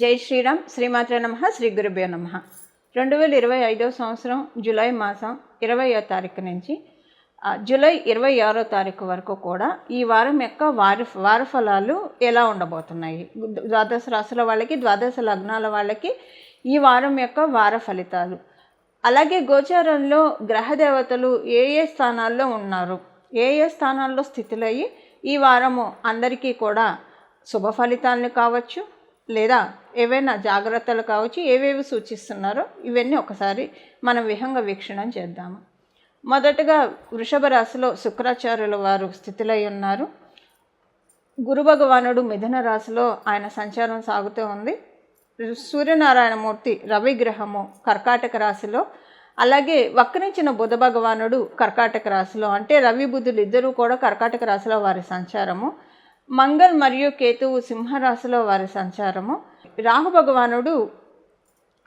జై శ్రీరామ్. శ్రీమాత్ర నమ. శ్రీ గురుభ్యో నమ. రెండు వేల ఇరవై ఐదో సంవత్సరం జూలై మాసం ఇరవయో తారీఖు నుంచి జూలై ఇరవై ఆరో తారీఖు వరకు కూడా ఈ వారం యొక్క వార వారఫలాలు ఎలా ఉండబోతున్నాయి? ద్వాదశ రాశుల వాళ్ళకి ద్వాదశ లగ్నాల వాళ్ళకి ఈ వారం యొక్క వార ఫలితాలు. అలాగే గోచారంలో గ్రహ దేవతలు ఏ ఏ స్థానాల్లో ఉన్నారు? ఏ ఏ స్థానాల్లో స్థితులయ్యి ఈ వారము అందరికీ కూడా శుభ ఫలితాలను కావచ్చు లేదా ఏవైనా జాగ్రత్తలు కావచ్చు ఏవేవి సూచిస్తున్నారో ఇవన్నీ ఒకసారి మనం విహంగ వీక్షణం చేద్దాము. మొదటగా వృషభ రాశిలో శుక్రాచార్యుల వారు స్థితిలై ఉన్నారు. గురు భగవానుడు మిథున రాశిలో ఆయన సంచారం సాగుతూ ఉంది. సూర్యనారాయణమూర్తి రవిగ్రహము కర్కాటక రాశిలో. అలాగే వక్రించిన బుధ భగవానుడు కర్కాటక రాశిలో. అంటే రవి బుధులు ఇద్దరూ కూడా కర్కాటక రాశిలో వారి సంచారము. మంగళ్ మరియు కేతువు సింహరాశిలో వారి సంచారము. రాహు భగవానుడు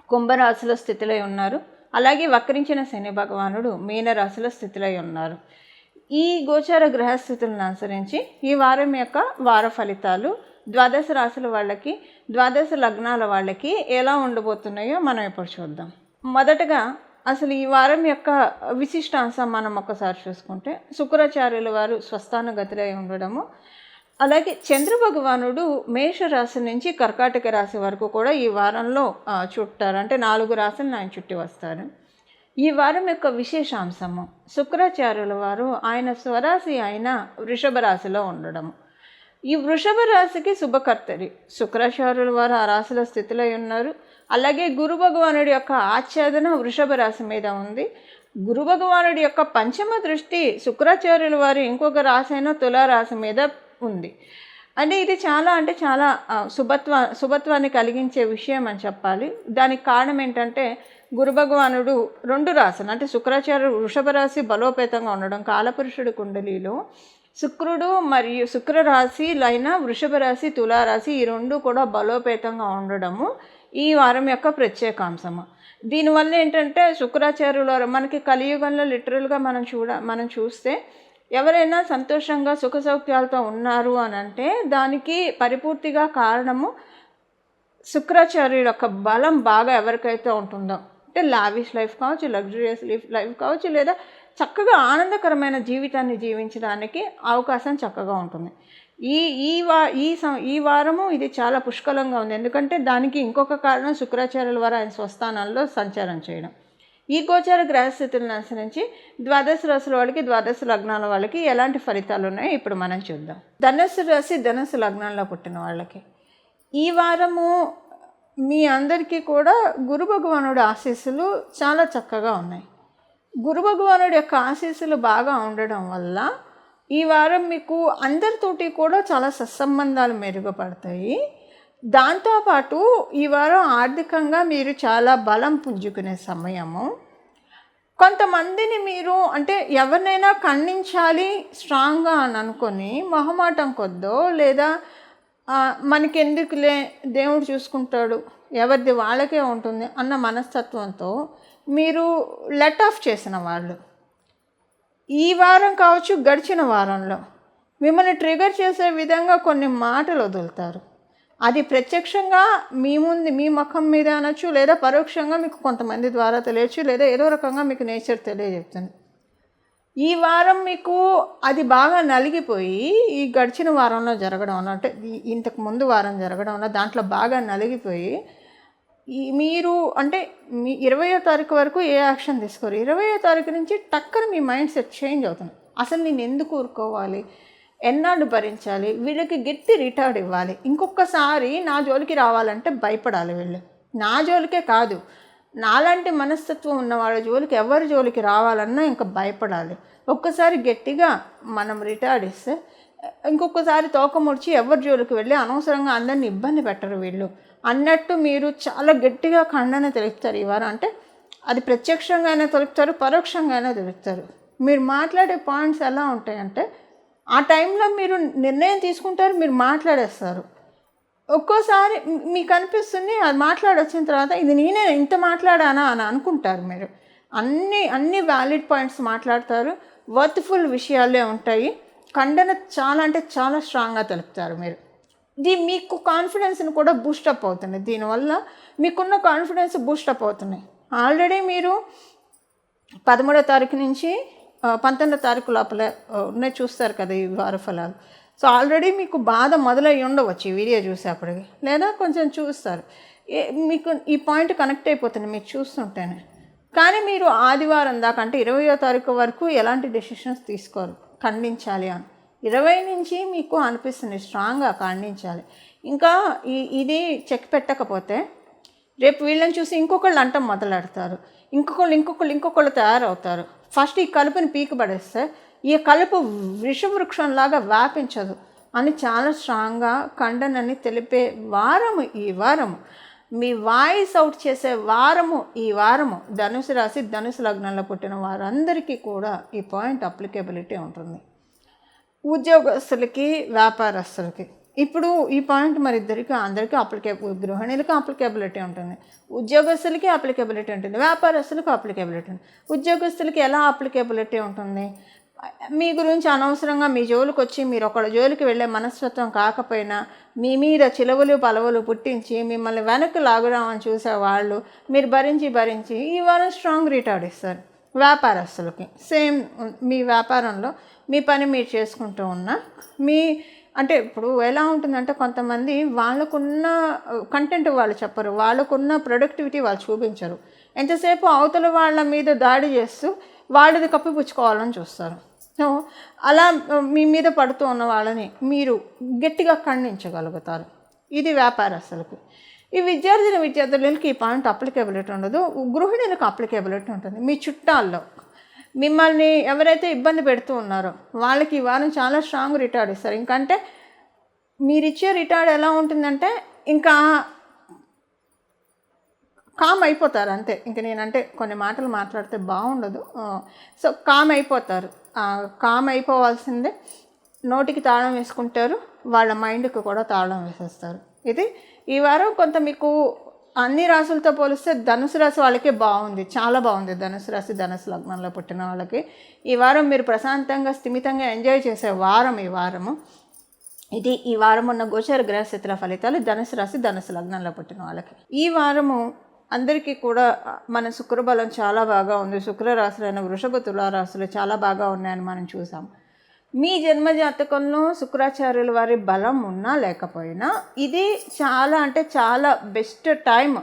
కుంభరాశిలో స్థితిలో ఉన్నారు. అలాగే వక్రించిన శని భగవానుడు మీనరాశిలో స్థితిలో ఉన్నారు. ఈ గోచార గ్రహస్థితులను అనుసరించి ఈ వారం యొక్క వార ఫలితాలు ద్వాదశ రాశుల వాళ్ళకి ద్వాదశ లగ్నాల వాళ్ళకి ఎలా ఉండబోతున్నాయో మనం ఇప్పుడు చూద్దాం. మొదటగా అసలు ఈ వారం యొక్క విశిష్టాంశం మనం ఒకసారి చూసుకుంటే శుక్రాచార్యుల వారు స్వస్థానగతిలో ఉండడము అలాగే చంద్ర భగవానుడు మేష రాశి నుంచి కర్కాటక రాశి వరకు కూడా ఈ వారంలో చుట్టారంటే చుట్టారు. అంటే నాలుగు రాశులను ఆయన చుట్టి వస్తారు. ఈ వారం యొక్క విశేషాంశము శుక్రాచార్యుల వారు ఆయన స్వరాశి అయిన వృషభ రాశిలో ఉండడము ఈ వృషభ రాశికి శుభకర్తరి శుక్రాచార్యుల వారు ఆ రాశిలో స్థితిలో ఉన్నారు. అలాగే గురు భగవానుడి యొక్క ఆచ్ఛాదన వృషభ రాశి మీద ఉంది. గురు భగవానుడి యొక్క పంచమ దృష్టి శుక్రాచార్యుల వారు ఇంకొక రాశి అయిన తులారాశి మీద ఉంది. అంటే ఇది చాలా అంటే చాలా శుభత్వ శుభత్వాన్ని కలిగించే విషయం అని చెప్పాలి. దానికి కారణం ఏంటంటే గురు భగవానుడు రెండు రాశులు అంటే శుక్రాచార్యుడు వృషభ రాశి బలోపేతంగా ఉండడం కాలపురుషుడు కుండలిలో శుక్రుడు మరియు శుక్ర రాశి లైన వృషభ రాశి తులారాశి ఈ రెండు కూడా బలోపేతంగా ఉండడము ఈ వారం యొక్క ప్రత్యేకాంశము. దీనివల్ల ఏంటంటే శుక్రాచార్యుల మనకి కలియుగంలో లిటరల్గా మనం చూడ మనం చూస్తే ఎవరైనా సంతోషంగా సుఖ సౌఖ్యాలతో ఉన్నారు అని అంటే దానికి పరిపూర్తిగా కారణము శుక్రాచార్యుల యొక్క బలం బాగా ఎవరికైతే ఉంటుందో అంటే లావిష్ లైఫ్ కావచ్చు లగ్జరియస్ లైఫ్ లైఫ్ కావచ్చు లేదా చక్కగా ఆనందకరమైన జీవితాన్ని జీవించడానికి అవకాశం చక్కగా ఉంటుంది. ఈ ఈ వా ఈ సం ఈ వారము ఇది చాలా పుష్కలంగా ఉంది. ఎందుకంటే దానికి ఇంకొక కారణం శుక్రాచార్యుల వారు ఆయన స్వస్థానాల్లో సంచారం చేయడం. ఈ గోచార గ్రహస్థితులను అనుసరించి ద్వాదశ రాశుల వాళ్ళకి ద్వాదశ లగ్నాల వాళ్ళకి ఎలాంటి ఫలితాలు ఉన్నాయో ఇప్పుడు మనం చూద్దాం. ధనస్సు రాశి ధనస్సు లగ్నాల్లో పుట్టిన వాళ్ళకి. ఈ వారము మీ అందరికీ కూడా గురు భగవానుడి ఆశీస్సులు చాలా చక్కగా ఉన్నాయి. గురు భగవానుడి యొక్క ఆశీస్సులు బాగా ఉండడం వల్ల ఈ వారం మీకు అందరితోటి కూడా చాలా సత్సంబంధాలు మెరుగుపడతాయి. దాంతోపాటు ఈ వారం ఆర్థికంగా మీరు చాలా బలం పుంజుకునే సమయము. కొంతమందిని మీరు అంటే ఎవరినైనా ఖండించాలి స్ట్రాంగ్గా అని అనుకొని మొహమాటం కొద్దో లేదా మనకెందుకులే దేవుడు చూసుకుంటాడు ఎవరిది వాళ్ళకే ఉంటుంది అన్న మనస్తత్వంతో మీరు లెట్ ఆఫ్ చేసిన వాళ్ళు. ఈ వారం కావచ్చు గడిచిన వారంలో మిమ్మల్ని ట్రిగర్ చేసే విధంగా కొన్ని మాటలు వదులుతారు. అది ప్రత్యక్షంగా మీ ముందు మీ ముఖం మీద అనొచ్చు లేదా పరోక్షంగా మీకు కొంతమంది ద్వారా తెలియచ్చు లేదా ఏదో రకంగా మీకు నేచర్ తెలియజెప్తుంది. ఈ వారం మీకు అది బాగా నలిగిపోయి ఈ గడిచిన వారంలో జరగడం వల్ల అంటే ఇంతకు ముందు వారం జరగడం వల్ల దాంట్లో బాగా నలిగిపోయి ఈ మీరు అంటే మీ ఇరవయో తారీఖు వరకు ఏ యాక్షన్ తీసుకోరు. ఇరవయో తారీఖు నుంచి టక్కన మీ మైండ్ సెట్ చేంజ్ అవుతుంది. అసలు నేను ఎందుకు ఊరుకోవాలి? ఎన్నాళ్ళు భరించాలి? వీళ్ళకి గట్టి రిటైర్డ్ ఇవ్వాలి. ఇంకొకసారి నా జోలికి రావాలంటే భయపడాలి వీళ్ళు. నా జోలికే కాదు. నాలాంటి మనస్తత్వం ఉన్నవాళ్ళ జోలికి ఎవరి జోలికి రావాలన్నా ఇంకా భయపడాలి. ఒక్కసారి గట్టిగా మనం రిటైర్డ్ ఇస్తే ఇంకొకసారి తోక ముడిచి ఎవరి జోలికి వెళ్ళి అనవసరంగా అందరిని ఇబ్బంది పెట్టరు వీళ్ళు. అన్నట్టు మీరు చాలా గట్టిగా ఖండన తెలుపుతారు ఇవారు అంటే అది ప్రత్యక్షంగానే తెలుపుతారు పరోక్షంగానే తెలుపుతారు. మీరు మాట్లాడే పాయింట్స్ ఎలా ఉంటాయంటే ఆ టైంలో మీరు నిర్ణయం తీసుకుంటారు మీరు మాట్లాడేస్తారు. ఒక్కోసారి మీకు అనిపిస్తుంది అది మాట్లాడొచ్చిన తర్వాత ఇది నేనే ఇంత మాట్లాడానా అని అనుకుంటారు మీరు. అన్ని అన్ని వ్యాలిడ్ పాయింట్స్ మాట్లాడతారు వర్త్ఫుల్ విషయాలే ఉంటాయి. ఖండన చాలా అంటే చాలా స్ట్రాంగ్గా తెలుపుతారు మీరు. ఇది మీకు కాన్ఫిడెన్స్ని కూడా బూస్టప్ అవుతుంది దీనివల్ల మీకున్న కాన్ఫిడెన్స్ బూస్టప్ అవుతున్నాయి. ఆల్రెడీ మీరు పదమూడో తారీఖు నుంచి పంతొమ్మిదో తారీఖు లోపల ఉన్నాయి చూస్తారు కదా ఈ వార ఫలాలు సో ఆల్రెడీ మీకు బాధ మొదలై ఉండవచ్చు ఈ వీడియో చూసేప్పటికి. లేదా కొంచెం చూస్తారు. ఏ మీకు ఈ పాయింట్ కనెక్ట్ అయిపోతుంది మీరు చూస్తుంటేనే. కానీ మీరు ఆదివారం దాకా అంటే ఇరవయో తారీఖు వరకు ఎలాంటి డెసిషన్స్ తీసుకోరు ఖండించాలి అని. ఇరవై నుంచి మీకు అనిపిస్తుంది స్ట్రాంగ్గా ఖండించాలి. ఇంకా ఈ ఇది చెక్ పెట్టకపోతే రేపు వీళ్ళని చూసి ఇంకొకళ్ళు అంటం మొదలెడతారు. ఇంకొకళ్ళు ఇంకొకళ్ళు ఇంకొకళ్ళు తయారవుతారు. ఫస్ట్ ఈ కలుపుని పీకబడేస్తే ఈ కలుపు వృషవృక్షంలాగా వ్యాపించదు అని చాలా స్ట్రాంగ్గా ఖండనని తెలిపే వారము ఈ వారము. మీ వాయిస్ అవుట్ చేసే వారము ఈ వారము. ధనుసు రాశి ధనుసు లగ్నంలో పుట్టిన వారందరికీ కూడా ఈ పాయింట్ అప్లికేబిలిటీ ఉంటుంది. ఉద్యోగస్తులకి వ్యాపారస్తులకి. ఇప్పుడు ఈ పాయింట్ మరి ఇద్దరికి అందరికీ అప్లికేబుల్ గృహిణులకి అప్లికేబిలిటీ ఉంటుంది. ఉద్యోగస్తులకి అప్లికేబిలిటీ ఉంటుంది. వ్యాపారస్తులకు అప్లికేబిలిటీ ఉంటుంది. ఉద్యోగస్తులకి ఎలా అప్లికేబిలిటీ ఉంటుంది? మీ గురించి అనవసరంగా మీ జోలికి వచ్చి మీరు ఒకళ్ళ జోలికి వెళ్ళే మనస్తత్వం కాకపోయినా మీ మీద చిలవలు పలవలు పుట్టించి మిమ్మల్ని వెనక్కి లాగుదామని చూసే వాళ్ళు మీరు భరించి భరించి ఈ వారం స్ట్రాంగ్ రిటార్డ్ ఇస్తారు వ్యాపారస్తులకి. సేమ్ మీ వ్యాపారంలో మీ పని మీరు చేసుకుంటూ ఉన్నా మీ అంటే ఇప్పుడు ఎలా ఉంటుందంటే కొంతమంది వాళ్ళకున్న కంటెంట్ వాళ్ళు చెప్పరు. వాళ్ళకున్న ప్రొడక్టివిటీ వాళ్ళు చూపించరు. ఎంతసేపు అవతల వాళ్ళ మీద దాడి చేస్తూ వాళ్ళది కప్పిపుచ్చుకోవాలని చూస్తారు. సో అలా మీ మీద పడుతూ ఉన్న వాళ్ళని మీరు గట్టిగా ఖండించగలుగుతారు. ఇది వ్యాపారస్తులకు ఈ విద్యార్థుల విద్యార్థులకి ఈ పాయింట్ అప్లికేబిలిటీ ఉండదు. గృహిణులకు అప్లికేబిలిటీ ఉంటుంది. మీ చుట్టాల్లో. మిమ్మల్ని ఎవరైతే ఇబ్బంది పెడుతూ ఉన్నారో వాళ్ళకి ఈ వారం చాలా స్ట్రాంగ్ రిటార్డ్ ఇస్తారు. ఇంకంటే మీరు ఇచ్చే రిటార్డ్ ఎలా ఉంటుందంటే ఇంకా కామ్ అయిపోతారు అంతే. ఇంక నేనంటే కొన్ని మాటలు మాట్లాడితే బాగుండదు. సో కామ్ అయిపోతారు. కామ్ అయిపోవాల్సిందే. నోటికి తాళం వేసుకుంటారు. వాళ్ళ మైండ్కి కూడా తాళం వేసేస్తారు. ఇది ఈ వారం కొంత మీకు అన్ని రాసులతో పోలిస్తే ధనుసు రాశి వాళ్ళకి బాగుంది. చాలా బాగుంది ధనుసు రాశి ధనుసు లగ్నంలో పుట్టిన వాళ్ళకి. ఈ వారం మీరు ప్రశాంతంగా స్థిమితంగా ఎంజాయ్ చేసే వారం ఈ వారము. ఇది ఈ వారం ఉన్న గోచర గ్రహస్థితుల ఫలితాలు ధనుసు రాశి ధనుసు లగ్నంలో పుట్టిన వాళ్ళకి. ఈ వారము అందరికీ కూడా మన శుక్రబలం చాలా బాగా ఉంది. శుక్రరాశులైన వృషభ తులారాశులు చాలా బాగా ఉన్నాయని మనం చూసాం. మీ జన్మ జాతకంలో శుక్రాచార్యుల వారి బలం ఉన్నా లేకపోయినా ఇది చాలా అంటే చాలా బెస్ట్ టైం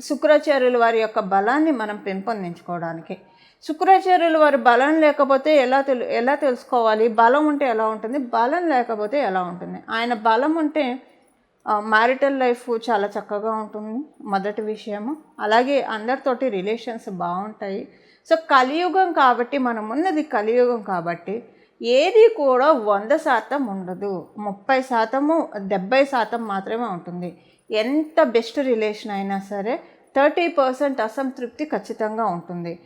శుక్రాచార్యుల వారి యొక్క బలాన్ని మనం పెంపొందించుకోవడానికి. శుక్రాచార్యుల వారి బలం లేకపోతే ఎలా తెలు ఎలా తెలుసుకోవాలి? బలం ఉంటే ఎలా ఉంటుంది? బలం లేకపోతే ఎలా ఉంటుంది? ఆయన బలం ఉంటే మ్యారిటల్ లైఫ్ చాలా చక్కగా ఉంటుంది మొదటి విషయము. అలాగే అందరితోటి రిలేషన్స్ బాగుంటాయి. సో కలియుగం కాబట్టి మనం ఉన్నది కలియుగం కాబట్టి ఏది కూడా వంద శాతం ఉండదు. ముప్పై శాతము డెబ్బై శాతం మాత్రమే ఉంటుంది. ఎంత బెస్ట్ రిలేషన్ అయినా సరే థర్టీ పర్సెంట్ అసంతృప్తి ఖచ్చితంగా ఉంటుంది.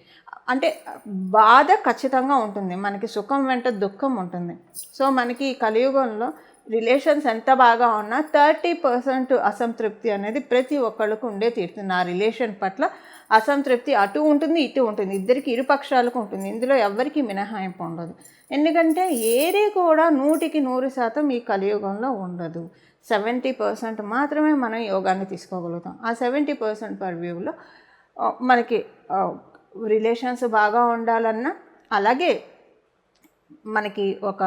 అంటే బాధ ఖచ్చితంగా ఉంటుంది. మనకి సుఖం వెంట దుఃఖం ఉంటుంది. సో మనకి ఈ కలియుగంలో రిలేషన్స్ ఎంత బాగా ఉన్నా థర్టీ పర్సెంట్ అసంతృప్తి అనేది ప్రతి ఒక్కళ్ళకు ఉండే తీరుతుంది. ఆ రిలేషన్ పట్ల అసంతృప్తి అటు ఉంటుంది ఇటు ఉంటుంది. ఇద్దరికి ఇరు పక్షాలకు ఉంటుంది. ఇందులో ఎవ్వరికి మినహాయింపు ఉండదు. ఎందుకంటే ఏది కూడా నూటికి నూరు శాతం ఈ కలియుగంలో ఉండదు. సెవెంటీ పర్సెంట్ మాత్రమే మనం యోగాన్ని తీసుకోగలుగుతాం. ఆ సెవెంటీ పర్సెంట్ పర్ వ్యూలో మనకి రిలేషన్స్ బాగా ఉండాలన్నా అలాగే మనకి ఒక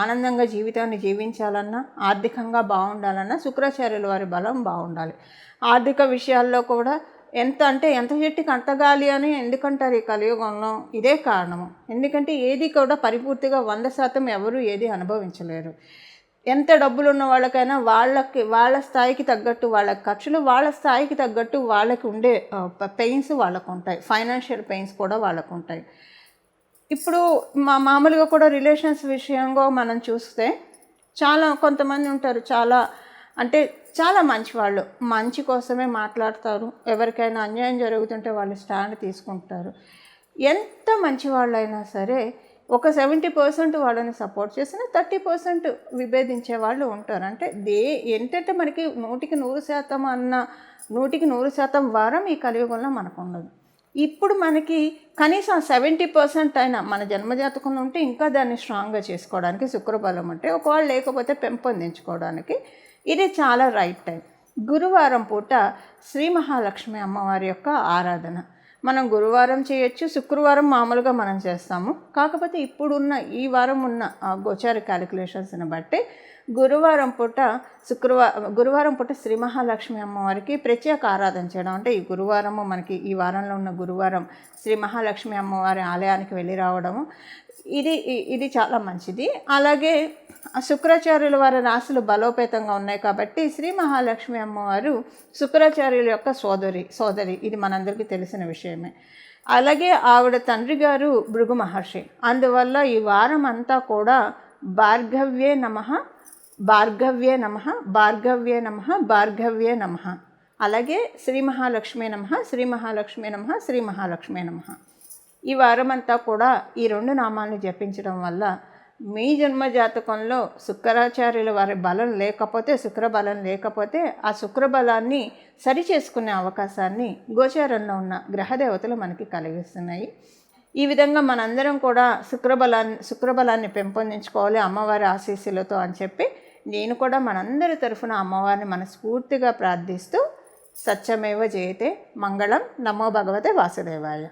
ఆనందంగా జీవితాన్ని జీవించాలన్నా ఆర్థికంగా బాగుండాలన్నా శుక్రాచార్యుల వారి బలం బాగుండాలి. ఆర్థిక విషయాల్లో కూడా ఎంత అంటే ఎంత చెట్టుకి అంత గాలి అని ఎందుకంటారు ఈ కలియుగంలో? ఇదే కారణము. ఎందుకంటే ఏది కూడా పరిపూర్తిగా వంద శాతం ఎవరు ఏది అనుభవించలేరు. ఎంత డబ్బులు ఉన్న వాళ్ళకైనా వాళ్ళకి వాళ్ళ స్థాయికి తగ్గట్టు వాళ్ళ ఖర్చులు వాళ్ళ స్థాయికి తగ్గట్టు వాళ్ళకి ఉండే పెయిన్స్ వాళ్ళకు ఉంటాయి ఫైనాన్షియల్ పెయిన్స్ కూడా వాళ్ళకు ఉంటాయి ఇప్పుడు మా మామూలుగా కూడా రిలేషన్స్ విషయంగా మనం చూస్తే చాలా కొంతమంది ఉంటారు. చాలా అంటే చాలా మంచి వాళ్ళు మంచి కోసమే మాట్లాడతారు. ఎవరికైనా అన్యాయం జరుగుతుంటే వాళ్ళు స్టాండ్ తీసుకుంటారు. ఎంత మంచి వాళ్ళైనా సరే ఒక సెవెంటీ పర్సెంట్ వాళ్ళని సపోర్ట్ చేసిన థర్టీ పర్సెంట్ విభేదించే వాళ్ళు ఉంటారు. అంటే దే ఏంటంటే మనకి నూటికి నూరు శాతం అన్న నూటికి నూరు శాతం వారం ఈ కలియుగంలో మనకు ఉండదు ఇప్పుడు మనకి కనీసం సెవెంటీ పర్సెంట్ అయినా మన జన్మజాతకంలో ఉంటే ఇంకా దాన్ని స్ట్రాంగ్గా చేసుకోవడానికి శుక్రబలం అంటే ఒకవేళ లేకపోతే పెంపొందించుకోవడానికి ఇది చాలా రైట్ టైం. గురువారం పూట శ్రీ మహాలక్ష్మి అమ్మవారి యొక్క ఆరాధన. మనం గురువారం చేయొచ్చు శుక్రవారం మామూలుగా మనం చేస్తాము. కాకపోతే ఇప్పుడున్న ఈ వారం ఉన్న గోచార క్యాలిక్యులేషన్స్ని బట్టి గురువారం పూట శుక్రవారం గురువారం పూట శ్రీ మహాలక్ష్మి అమ్మవారికి ప్రత్యేక ఆరాధన చేయడం. అంటే ఈ గురువారము మనకి ఈ వారంలో ఉన్న గురువారం శ్రీ మహాలక్ష్మి అమ్మవారి ఆలయానికి వెళ్ళి రావడము. ఇది ఇది చాలా మంచిది. అలాగే శుక్రాచార్యుల వారి రాశులు బలోపేతంగా ఉన్నాయి కాబట్టి శ్రీ మహాలక్ష్మి అమ్మవారు శుక్రాచార్యుల యొక్క సోదరి సోదరి. ఇది మనందరికీ తెలిసిన విషయమే. అలాగే ఆవిడ తండ్రి గారు భృగు మహర్షి. అందువల్ల ఈ వారం అంతా కూడా భార్గవ్యే నమ భార్గవ్యే నమ భార్గవ్యే నమ భార్గవ్యే నమ. అలాగే శ్రీ మహాలక్ష్మి నమ శ్రీ మహాలక్ష్మి నమ శ్రీ మహాలక్ష్మి నమ. ఈ వారమంతా కూడా ఈ రెండు నామాలను జపించడం వల్ల మీ జన్మ జాతకంలో శుక్రాచార్యుల వారి బలం లేకపోతే శుక్రబలం లేకపోతే ఆ శుక్రబలాన్ని సరి చేసుకునే అవకాశాన్ని గోచారంలో ఉన్న గ్రహదేవతలు మనకి కలిగిస్తున్నాయి. ఈ విధంగా మనందరం కూడా శుక్రబలాన్ని శుక్రబలాన్ని పెంపొందించుకోవాలి అమ్మవారి ఆశీస్సులతో అని చెప్పి నేను కూడా మనందరి తరఫున అమ్మవారిని మనస్ఫూర్తిగా ప్రార్థిస్తూ సత్యమేవ జయతే మంగళం. నమో భగవతే వాసుదేవాయ.